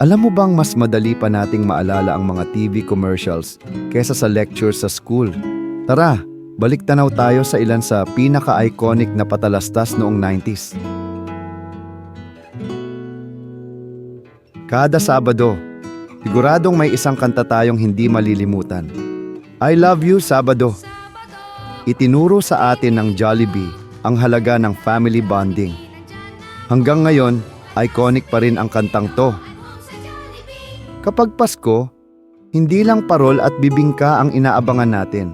Alam mo bang mas madali pa nating maalala ang mga TV commercials kesa sa lectures sa school? Tara, balik tanaw tayo sa ilan sa pinaka-iconic na patalastas noong 90s. Kada Sabado, siguradong may isang kanta tayong hindi malilimutan. I Love You Sabado. Itinuro sa atin ng Jollibee ang halaga ng family bonding. Hanggang ngayon, iconic pa rin ang kantang to. Kapag Pasko, hindi lang parol at bibingka ang inaabangan natin,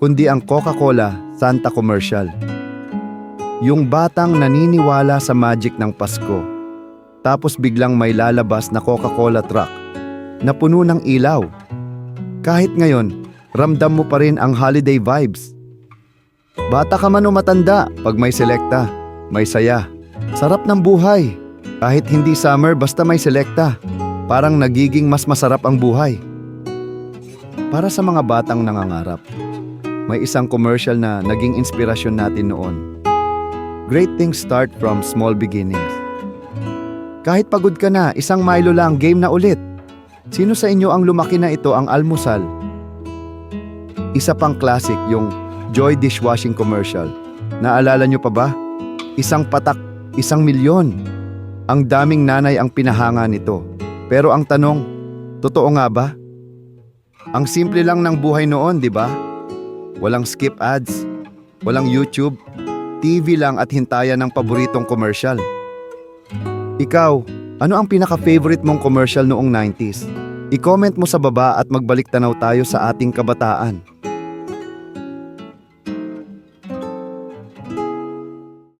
kundi ang Coca-Cola Santa Commercial. Yung batang naniniwala sa magic ng Pasko. Tapos biglang may lalabas na Coca-Cola truck na puno ng ilaw. Kahit ngayon, ramdam mo pa rin ang holiday vibes. Bata ka man o matanda, pag may selekta, may saya. Sarap ng buhay. Kahit hindi summer, basta may selekta. Parang nagiging mas masarap ang buhay. Para sa mga batang nangangarap, may isang commercial na naging inspirasyon natin noon. Great things start from small beginnings. Kahit pagod ka na, isang Milo lang, game na ulit. Sino sa inyo ang lumaki na ito ang almusal? Isa pang classic, yung Joy Dishwashing Commercial. Naalala nyo pa ba? Isang patak, isang milyon. Ang daming nanay ang pinahanga nito. Pero ang tanong, totoo nga ba? Ang simple lang ng buhay noon, di ba? Walang skip ads, walang YouTube, TV lang at hintayan ng paboritong commercial. Ikaw, ano ang pinaka-favorite mong commercial noong 90s? I-comment mo sa baba at magbalik tanaw tayo sa ating kabataan.